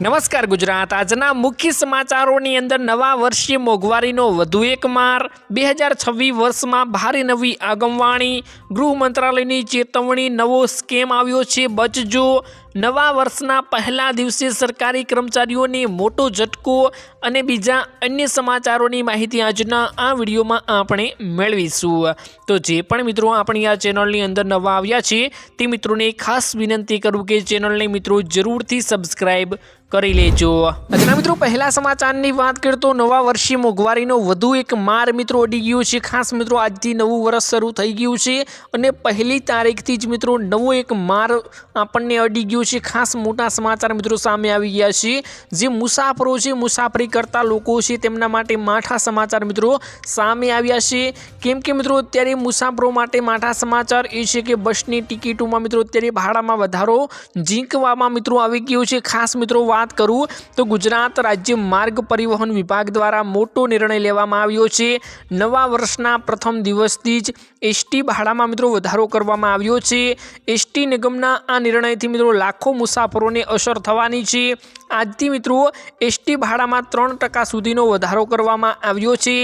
નમસ્કાર ગુજરાત. આજના મુખ્ય સમાચારોની અંદર નવા વર્ષીય મોંઘવારીનો વધુ એક માર. બે હજાર છવ્વીસ વર્ષમાં ભારે નવી આગમવાણી. ગૃહ મંત્રાલયની ચેતવણી, નવો સ્કેમ આવ્યો છે બચજો. નવા વર્ષના પહેલા દિવસે સરકારી કર્મચારીઓને મોટો ઝટકો અને બીજા અન્ય સમાચારોની માહિતી આજના આ વિડીયોમાં આપણે મેળવીશું. તો જે પણ મિત્રો આપણી આ ચેનલની અંદર નવા આવ્યા છે, તે મિત્રોને ખાસ વિનંતી કરું કે ચેનલને મિત્રો જરૂરથી સબસ્ક્રાઈબ કરી લેજો. આજના મિત્રો પહેલા સમાચારની વાત કરીએ તો નવા વર્ષે મોંઘવારીનો વધુ એક માર મિત્રો અડી ગયો છે. ખાસ મિત્રો આજથી નવું વર્ષ શરૂ થઈ ગયું છે અને પહેલી તારીખથી જ મિત્રો નવો એક માર આપણને અડી ગયો છે. ખાસ મોટા સમાચાર મિત્રો સામે આવી ગયા છે. જે મુસાફરો છે, મુસાફરી કરતા લોકો છે, તેમના માટે માઠા સમાચાર મિત્રો સામે આવ્યા છે. કેમ કે મિત્રો, અત્યારે મુસાફરો માટે માઠા સમાચાર એ છે કે બસની ટિકિટોમાં મિત્રો, અત્યારે ભાડામાં વધારો ઝીંકવામાં મિત્રો આવી ગયો છે. ખાસ મિત્રો, વાત કરું તો ગુજરાત રાજ્ય માર્ગ પરિવહન વિભાગ દ્વારા મોટો નિર્ણય લેવામાં આવ્યો છે. નવા વર્ષના પ્રથમ દિવસથી જ એસટી ભાડામાં મિત્રો વધારો કરવામાં આવ્યો છે. એસટી નિગમના આ નિર્ણયથી મિત્રો લાખો મુસાફરોને અસર થવાની છે. આજથી મિત્રો, એસટી ભાડામાં ત્રણ ટકા સુધીનો વધારો કરવામાં આવ્યો છે.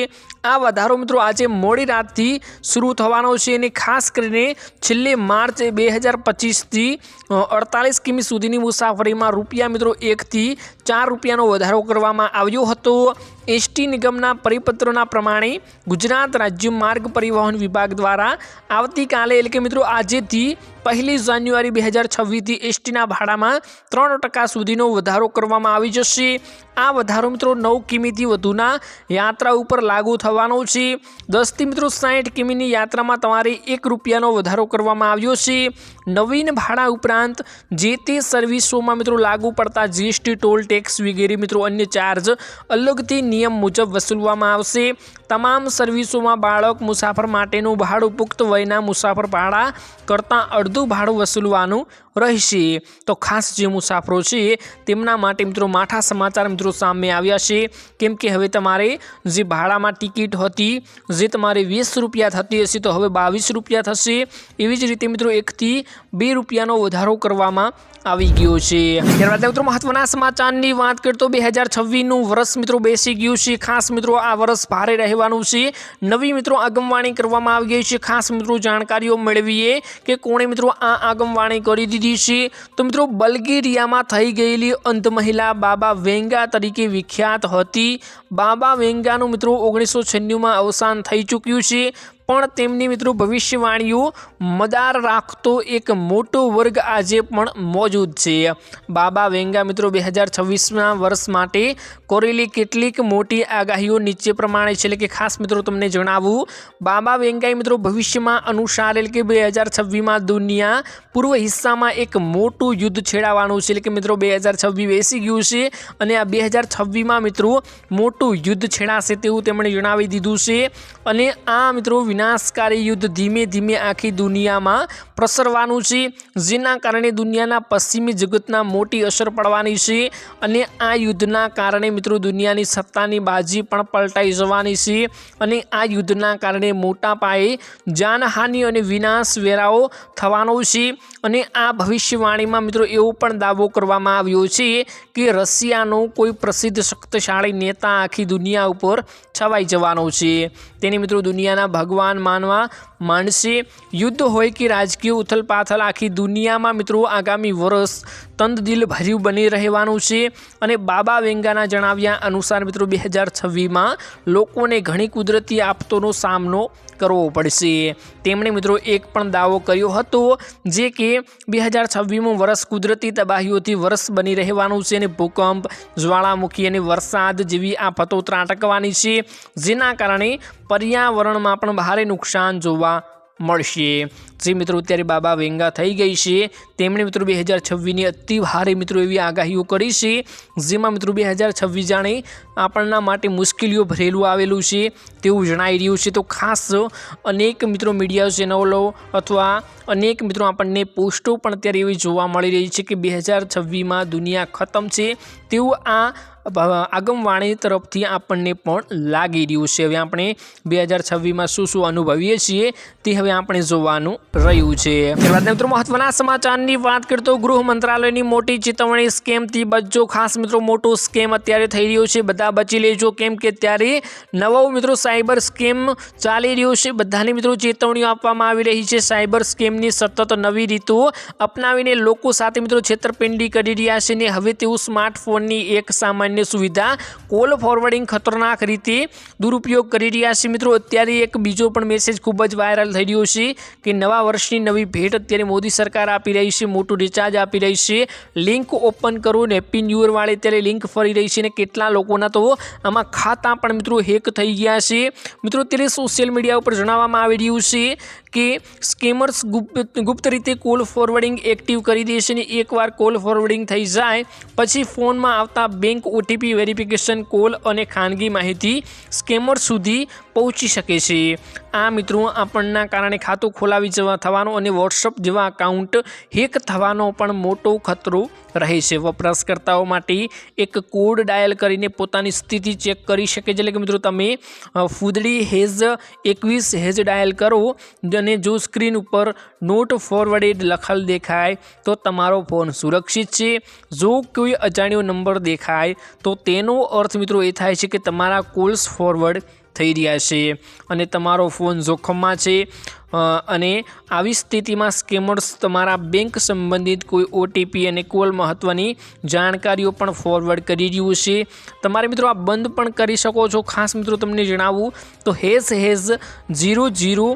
આ વધારો મિત્રો આજે મોડી રાતથી શરૂ થવાનો છે અને ખાસ કરીને છેલ્લે માર્ચ બે હજાર પચીસથી અડતાલીસ કિમી સુધીની મુસાફરીમાં રૂપિયા મિત્રો એકથી ચાર રૂપિયાનો વધારો કરવામાં આવ્યો હતો. એસટી નિગમના પરિપત્રના પ્રમાણે ગુજરાત રાજ્ય માર્ગ પરિવહન વિભાગ દ્વારા આવતીકાલે, એટલે કે મિત્રો આજેથી પહેલી જાન્યુઆરી બે હજાર છવ્વીસથી એસટીના ભાડામાં ત્રણ ટકા સુધીનો વધારો કરવામાં આવી જશે. આ વધારો મિત્રો નવ કિમીથી વધુના યાત્રા ઉપર લાગુ થવાનો છે. દસથી મિત્રો સાઠ કિમીની યાત્રામાં તમારે એક રૂપિયાનો વધારો કરવામાં આવ્યો છે. નવીન ભાડા ઉપરાંત જે તે સર્વિસોમાં મિત્રો લાગુ પડતા જીએસટી, ટોલ ટેક્સ વગેરે મિત્રો અન્ય ચાર્જ અલગથી નિયમ મુજબ વસૂલવામાં આવશે. તમામ સર્વિસોમાં બાળક મુસાફર માટેનું ભાડું પુખ્ત વયના મુસાફર ભાડા કરતાં અડધું ભાડું વસૂલવાનું રહેશે. તો ખાસ જે મુસાફરો છે, તેમના માટે મિત્રો માઠા સમાચાર મિત્રો સામે આવ્યા છે. કેમ કે હવે તમારે જે ભાડામાં ટિકિટ હતી, જે તમારે વીસ રૂપિયા થતી હશે, તો હવે બાવીસ રૂપિયા થશે. એવી જ રીતે મિત્રો એકથી બે રૂપિયાનો વધારો કરવામાં આવી ગયો છે. ત્યારબાદ મિત્રો મહત્વના સમાચારની વાત કરીએ તો બે હજાર છવ્વીસનું વર્ષ મિત્રો બેસી ગયું છે. ખાસ મિત્રો આ વર્ષ ભારે રહેવાનું છે. નવી મિત્રો આગમવાણી કરવામાં આવી ગઈ છે. ખાસ મિત્રો જાણકારીઓ મેળવીએ કે કોણે મિત્રો આ આગમવાણી કરી દીધી છે. તો મિત્રો બલ્ગેરિયામાં થઈ ગયેલી અંધ મહિલા બાબા વેંગા તરીકે વિખ્યાત હતી. બાબા વેંગાનું મિત્રો ઓગણીસો છન્નુંમાં અવસાન થઈ ચૂક્યું છે. પણ તેમની મિત્રો ભવિષ્યવાણીઓ મદાર રાખતો એક મોટો વર્ગ આજે પણ મોજૂદ છે. બાબા વેંગા મિત્રો બે હજાર છવ્વીસના વર્ષ માટે કરેલી કેટલીક મોટી આગાહીઓ નીચે પ્રમાણે છે. એટલે કે ખાસ મિત્રો તમને જણાવું, બાબા વેંગાએ મિત્રો ભવિષ્યમાં અનુસાર એટલે કે બે હજાર છવ્વીસમાં દુનિયા પૂર્વ હિસ્સામાં એક મોટું યુદ્ધ છેડાવાનું છે. એટલે કે મિત્રો બે હજાર છવ્વીસ બેસી ગયું છે અને આ બે હજાર છવ્વીસમાં મિત્રો મોટું યુદ્ધ છેડાશે તેવું તેમણે જણાવી દીધું છે. અને આ મિત્રો વિનાશકારી યુદ્ધ ધીમે ધીમે આખી દુનિયામાં પ્રસરવાનું છે. જેના કારણે દુનિયાના પશ્ચિમી જગતના મોટી અસર પડવાની છે અને આ યુદ્ધના કારણે મિત્રો દુનિયાની સત્તાની બાજી પણ પલટાઈ જવાની છે અને આ યુદ્ધના કારણે મોટા પાયે જાનહાનિ અને વિનાશ વેરાઓ થવાનો છે અને આ ભવિષ્યવાણીમાં મિત્રો એવો પણ દાવો કરવામાં આવ્યો છે કે રશિયાનો કોઈ પ્રસિદ્ધ શક્તિશાળી નેતા આખી દુનિયા ઉપર છવાઈ જવાનો છે. તેને મિત્રો દુનિયાના ભગવાન માનવા માંડશે યુદ્ધ હોય કે રાજકીય ઉથલપાથલ આખી દુનિયામાં મિત્રો આગામી વર્ષ તંદદિલ ભર્યું બની રહેવાનું છે. અને બાબા વેંગાના જણાવ્યા અનુસાર મિત્રો બે હજાર છવ્વીસમાં લોકોને ઘણી કુદરતી આફતોનો સામનો કરવો પડશે. તેમણે મિત્રો એક પણ દાવો કર્યો હતો, જે કે બે હજાર છવ્વીસમું વર્ષ કુદરતી તબાહીઓથી વર્ષ બની રહેવાનું છે અને ભૂકંપ, જ્વાળામુખી અને વરસાદ જેવી આફતો ત્રાટકવાની છે. જેના કારણે પર્યાવરણમાં પણ ભારે નુકસાન જોવા મળશે. જે મિત્રો અત્યારે બાબા વેંગા થઈ ગઈ છે, તેમણે મિત્રો બે હજાર છવ્વીસની અતિ ભારે મિત્રો એવી આગાહીઓ કરી છે, જેમાં મિત્રો બે હજાર છવ્વીસ જાણે આપણના માટે મુશ્કેલીઓ ભરેલું આવેલું છે તેવું જણાઈ રહ્યું છે. તો ખાસ અનેક મિત્રો મીડિયા ચેનલો અથવા અનેક મિત્રો આપણને પોસ્ટો પણ અત્યારે એવી જોવા મળી રહી છે કે બે હજાર છવ્વીસમાં દુનિયા ખતમ છે. તેવું આ આગમવાણી તરફથી આપણને પણ લાગી રહ્યું છે. હવે આપણે બે હજાર છવ્વીસમાં શું શું અનુભવીએ છીએ તે હવે આપણે જોવાનું રહ્યું છે. ત્યારબાદ મિત્રો, મહત્વના સમાચારની વાત કરીએ તો ગૃહ મંત્રાલયની મોટી ચેતવણી સ્કેમથી બચજો. ખાસ મિત્રો, મોટો સ્કેમ અત્યારે થઈ રહ્યો છે. બધા બચી લેજો. કેમ કે ત્યારે નવો મિત્રો, સાયબર સ્કેમ ચાલી રહ્યો છે. બધાને મિત્રો ચેતવણીઓ આપવામાં આવી રહી છે. સાયબર સ્કેમની સતત નવી રીતો અપનાવીને લોકો સાથે મિત્રો છેતરપિંડી કરી રહ્યા છે ને હવે તેઓ સ્માર્ટફોનની એક સામાન્ય સુવિધા, કોલ ફોરવર્ડિંગ ખતરનાક રીતે દુરુપયોગ કરી રહ્યા છે. મિત્રો, અત્યારે એક બીજો પણ મેસેજ ખૂબ જ વાયરલ થઈ રહ્યો છે કે નવા વર્ષની નવી ભેટ અત્યારે મોદી સરકાર આપી રહી છે, મોટું રિચાર્જ આપી રહી છે. લિંક ઓપન કરો ને હેપી ન્યૂ વાળે અત્યારે લિંક ફરી રહી છે ને કેટલા લોકોના તો આમાં ખાતા પણ મિત્રો હેક થઈ ગયા છે. મિત્રો, અત્યારે સોશિયલ મીડિયા ઉપર જણાવવામાં આવી રહ્યું છે કે સ્કેમર્સ ગુપ્ત રીતે કોલ ફોરવર્ડિંગ એક્ટિવ કરી દે છે ને એકવાર કોલ ફોરવર્ડિંગ થઈ જાય, પછી ફોનમાં આવતા બેંક ઓટીપી વેરિફિકેશન કોલ અને ખાનગી માહિતી સ્કેમર સુધી પહોંચી શકે છે. આ મિત્રો આપણના કારણે ખાતું ખોલાવી જવા થવાનો અને વોટ્સઅપ જેવા અકાઉન્ટ હેક થવાનો પણ મોટો ખતરો રહે છે. વપરાશકર્તાઓ માટે એક કોડ ડાયલ કરીને પોતાની સ્થિતિ ચેક કરી શકે છે. એટલે કે મિત્રો તમે ફૂદડી હેઝ એકવીસ હેઝ ડાયલ કરો અને જો સ્ક્રીન ઉપર નોટ ફોરવર્ડેડ લખેલ દેખાય તો તમારો ફોન સુરક્ષિત છે. જો કોઈ અજાણ્યો નંબર દેખાય તો તેનો અર્થ મિત્રો એ થાય છે કે તમારા કોલ્સ ફોરવર્ડ થઈ રહ્યા છે અને તમારો ફોન જોખમમાં છે. અને આવી સ્થિતિમાં સ્કેમર્સ તમારા બેંક સંબંધિત કોઈ ઓટીપી અને કોલ મહત્ત્વની જાણકારીઓ પણ ફોરવર્ડ કરી રહ્યું છે. તમારે મિત્રો આ બંધ પણ કરી શકો છો. ખાસ મિત્રો તમને જણાવું તો hash hash zero zero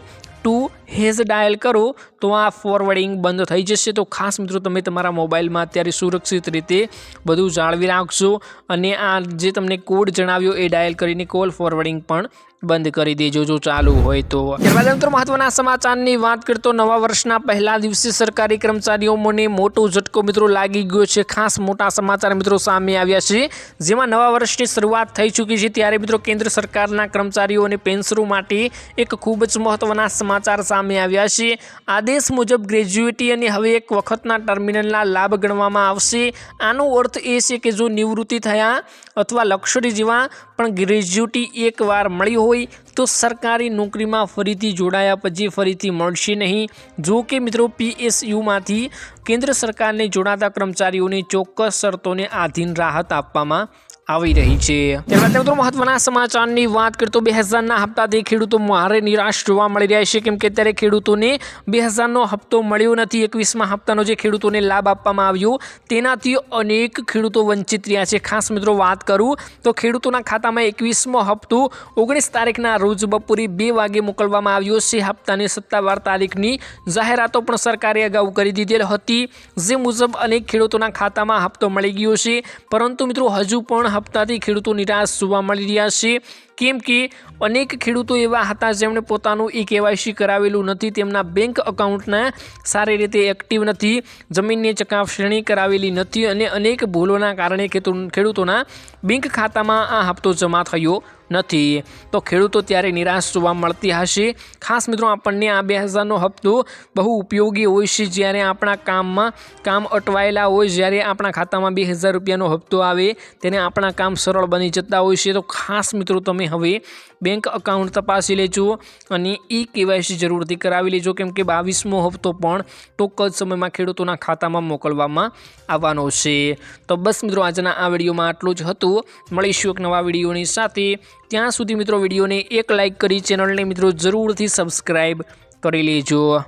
two hash dial કરો, તો આ ફોરવર્ડિંગ બંધ થઈ જશે. તો ખાસ મિત્રો, તમે તમારા મોબાઈલમાં અત્યારે સુરક્ષિત રીતે બધું જાળવી રાખજો અને આ જે તમને કોડ જણાવ્યો એ ડાયલ કરીને કોલ ફોરવર્ડિંગ પણ બંધ કરી દેજો, જો ચાલુ હોય તો. ત્યારબાદ મિત્રો, મહત્વના સમાચારની વાત કરતો નવા વર્ષના પહેલા દિવસે સરકારી કર્મચારીઓને મોટો ઝટકો મિત્રો લાગી ગયો છે. ખાસ મોટા સમાચાર મિત્રો સામે આવ્યા છે. જેમાં નવા વર્ષની શરૂઆત થઈ ચૂકી છે. ત્યારે મિત્રો, કેન્દ્ર સરકારના કર્મચારીઓ અને પેન્શનરો માટે એક ખૂબ જ મહત્વના સમાચાર સામે આવ્યા છે. આદેશ મુજબ ગ્રેજ્યુએટી અને હવે એક વખતના ટર્મિનલના લાભ ગણવામાં આવશે. આનો અર્થ એ છે કે જો નિવૃત્તિ થયા અથવા લક્ષરી જેવા પણ ગ્રેજ્યુટી એકવાર મળી હોય તો સરકારી નોકરીમાં ફરીથી જોડાયા પછી ફરીથી મળશે નહીં. જો કે મિત્રો પીએસયુમાંથી કેન્દ્ર સરકારને જોડાતા કર્મચારીઓને ચોક્કસ શરતોને આધીન રાહત આપવામાં આવી રહી છે. ત્યારબાદ મિત્રો મહત્વના સમાચારની વાત કરતો બે હજારના હપ્તાથી ખેડૂતો મારે નિરાશ જોવા મળી રહ્યા છે. કેમ કે અત્યારે ખેડૂતોને બે હજારનો હપ્તો મળ્યો નથી. એકવીસમાં હપ્તાનો જે ખેડૂતોને લાભ આપવામાં આવ્યો તેનાથી અનેક ખેડૂતો વંચિત રહ્યા છે. ખાસ મિત્રો, વાત કરું તો ખેડૂતોના ખાતામાં એકવીસમો હપ્તો ઓગણીસ તારીખના રોજ બપોરે બે વાગે મોકલવામાં આવ્યો છે. હપ્તાની સત્તાવાર તારીખની જાહેરાતો પણ સરકારે અગાઉ કરી દીધેલ હતી. જે મુજબ અનેક ખેડૂતોના ખાતામાં હપ્તો મળી ગયો છે. પરંતુ મિત્રો, હજુ પણ હપ્તાથી ખેડૂતો નિરાશ જોવા મળી રહ્યા છે. કેમ કે અનેક ખેડૂતો એવા હતા જેમણે પોતાનું ઈ કેવાયસી કરાવેલું નથી, તેમના બેંક અકાઉન્ટના સારી રીતે એક્ટિવ નથી, જમીનની ચકાસણી કરાવેલી નથી અને અનેક ભૂલોના કારણે ખેડૂતોના બેંક ખાતામાં આ હપ્તો જમા થયો નથી. તો ખેડૂતો ત્યારે નિરાશ જોવા મળતી હશે. ખાસ મિત્રો, આપણને આ બે હજારનો હપ્તો બહુ ઉપયોગી હોય છે. જ્યારે આપણા કામમાં કામ અટવાયેલા હોય, જ્યારે આપણા ખાતામાં બે હજાર રૂપિયાનો હપ્તો આવે, તેને આપણા કામ સરળ બની જતા હોય છે. તો ખાસ મિત્રો તમે હવે બેંક અકાઉન્ટ તપાસી લેજો અને ઈ કેવાયસી જરૂરથી કરાવી લેજો. કેમ કે બાવીસમો હપ્તો પણ ટૂંક જ સમયમાં ખેડૂતોના ખાતામાં મોકલવામાં આવવાનો છે. તો બસ મિત્રો, આજના આ વિડીયોમાં આટલું જ હતું. મળીશું એક નવા વિડીયોની સાથે. ત્યાં સુધી મિત્રો, વિડીયોને એક લાઇક કરી, ચેનલને મિત્રો, જરૂરથી સબસ્ક્રાઈબ કરી લેજો.